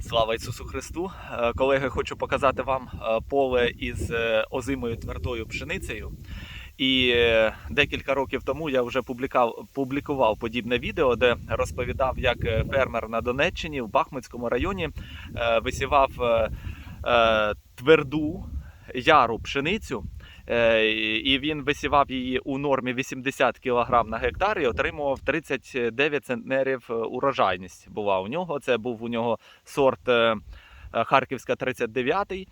Слава Ісусу Христу! Е, Колеги, хочу показати вам е, поле із е, озимою твердою пшеницею. І декілька років тому я вже публікував подібне відео, де розповідав, як фермер на Донеччині в Бахмутському районі висівав тверду яру пшеницю. Е, І він висівав її у нормі 80 кг на гектар і отримував 39 центнерів е, урожайність. Була у нього. Це був у нього сорт е, Харківська 39, е,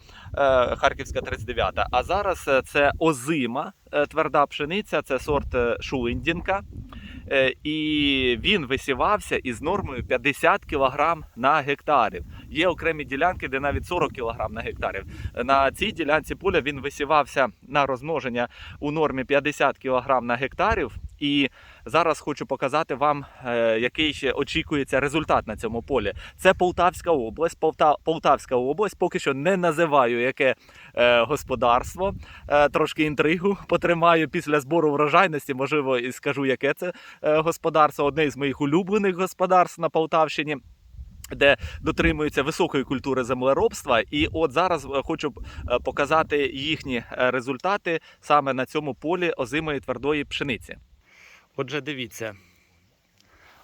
Харківська 39. А зараз це озима тверда пшениця, це сорт Шулиндінка. Е, І він висівався із нормою 50 кг на гектарів. Є окремі ділянки, де навіть 40 кг на гектарів. На цій ділянці поля він висівався на розмноження у нормі 50 кг на гектарів. І зараз хочу показати вам, е, який очікується результат на цьому полі. Це Полтавська область. Полта... Полтавська область поки що не називаю яке е, господарство. Е, трошки інтригу потримаю після збору врожайності. Можливо, і скажу, яке це господарство. Одне із моїх улюблених господарств на Полтавщині. Де дотримуються високої культури землеробства, і от зараз хочу показати їхні результати саме на цьому полі озимої твердої пшениці. Отже, дивіться,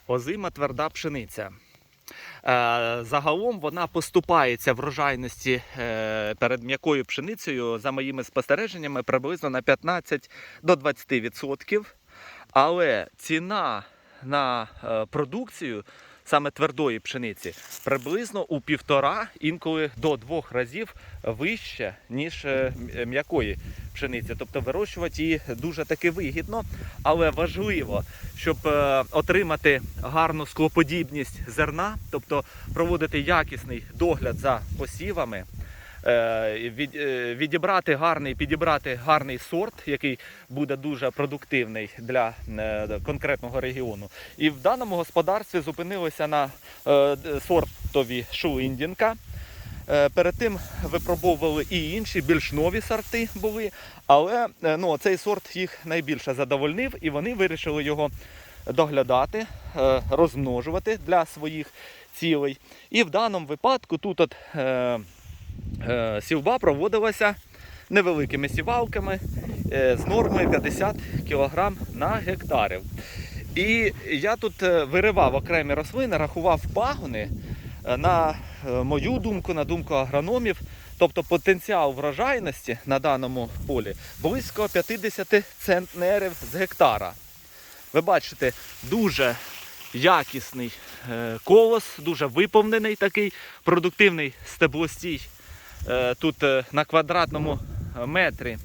озима тверда пшениця. Е, Загалом вона поступається врожайності е, перед м'якою пшеницею, за моїми спостереженнями, приблизно на 15 до 20%. Але ціна на е, продукцію саме твердої пшениці приблизно у півтора, інколи до двох разів вище, ніж е, м'якої пшениці. Тобто вирощувати її дуже таки вигідно, але важливо, щоб е, отримати гарну склоподібність зерна, тобто проводити якісний догляд за посівами. Е, е, Відібрати гарний, підібрати гарний сорт, який буде дуже продуктивний для е, конкретного регіону. І в даному господарстві зупинилися на сортові шуліндінка. Е, Перед тим випробовували і інші більш нові сорти були, але ну, цей сорт їх найбільше задовольнив, і вони вирішили його доглядати, розмножувати для своїх цілей. І в даному випадку тут от, сівба проводилася невеликими сівалками е, з нормою 50 кг на гектарів. І я тут е, виривав окремі рослини, рахував пагони е, на е, мою думку, на думку агрономів. Тобто потенціал врожайності на даному полі близько 50 центнерів з гектара. Ви бачите, дуже якісний е, колос, дуже виповнений такий продуктивний стеблостій. Е, Тут е, на квадратному метрі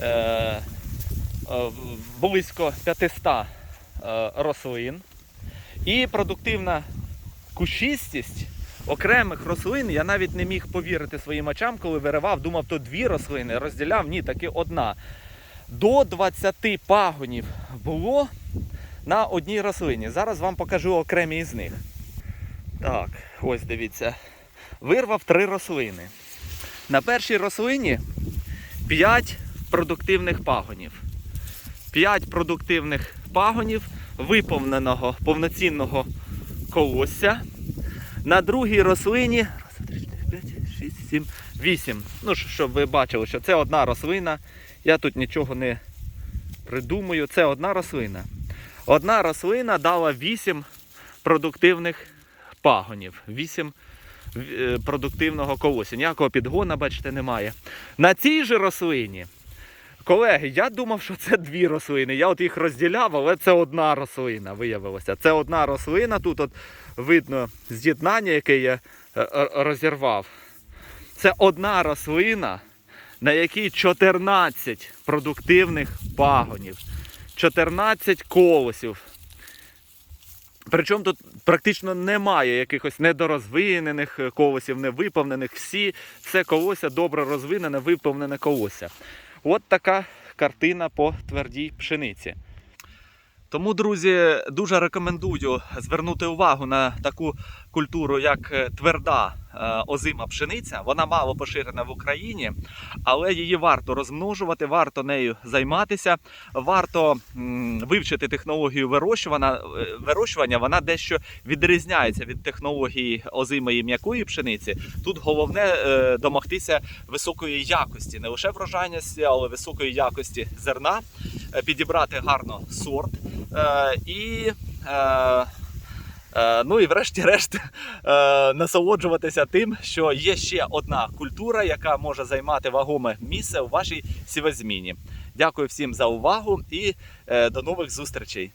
е, е, близько 500 е, рослин. І продуктивна кущистість окремих рослин я навіть не міг повірити своїм очам, коли виривав, думав, то дві рослини, розділяв, ні, таки одна. До 20 пагонів було на одній рослині. Зараз вам покажу окремі із них. Так, ось дивіться. Вирвав три рослини. На першій рослині 5 продуктивних пагонів. 5 продуктивних пагонів виповненого повноцінного колосся. На другій рослині. Раз, два, три, чотири, п'ять, шість, сім, вісім. Ну, щоб ви бачили, що це одна рослина. Я тут нічого не придумую. Це одна рослина. Одна рослина дала 8 продуктивних пагонів. 8 е, продуктивного колосся. Ніякого підгона, бачите, немає. На цій же рослині, колеги, я думав, що це дві рослини. Я от їх розділяв, але це одна рослина виявилося. Це одна рослина. Тут от видно з'єднання, яке я е, е, розірвав. Це одна рослина, на якій 14 продуктивних пагонів, 14 колосів. Причому тут практично немає якихось недорозвинених е, колосів, невиповнених. Всі це колося добре розвинене, виповнене колося. От така картина по твердій пшениці. Тому, друзі, дуже рекомендую звернути увагу на таку культуру, як е, тверда озима пшениця. Вона мало поширена в Україні, але її варто розмножувати, варто нею займатися, варто вивчити технологію вирощування. е, Вирощування вона дещо відрізняється від технології озимої м'якої пшениці. Тут головне е, домогтися високої якості, не лише врожайності, але високої якості зерна, е, підібрати гарно сорт е, і. Е, Ну і врешті-решт е, насолоджуватися тим, що є ще одна культура, яка може займати вагоме місце у вашій сівозміні. Дякую всім за увагу і е, до нових зустрічей.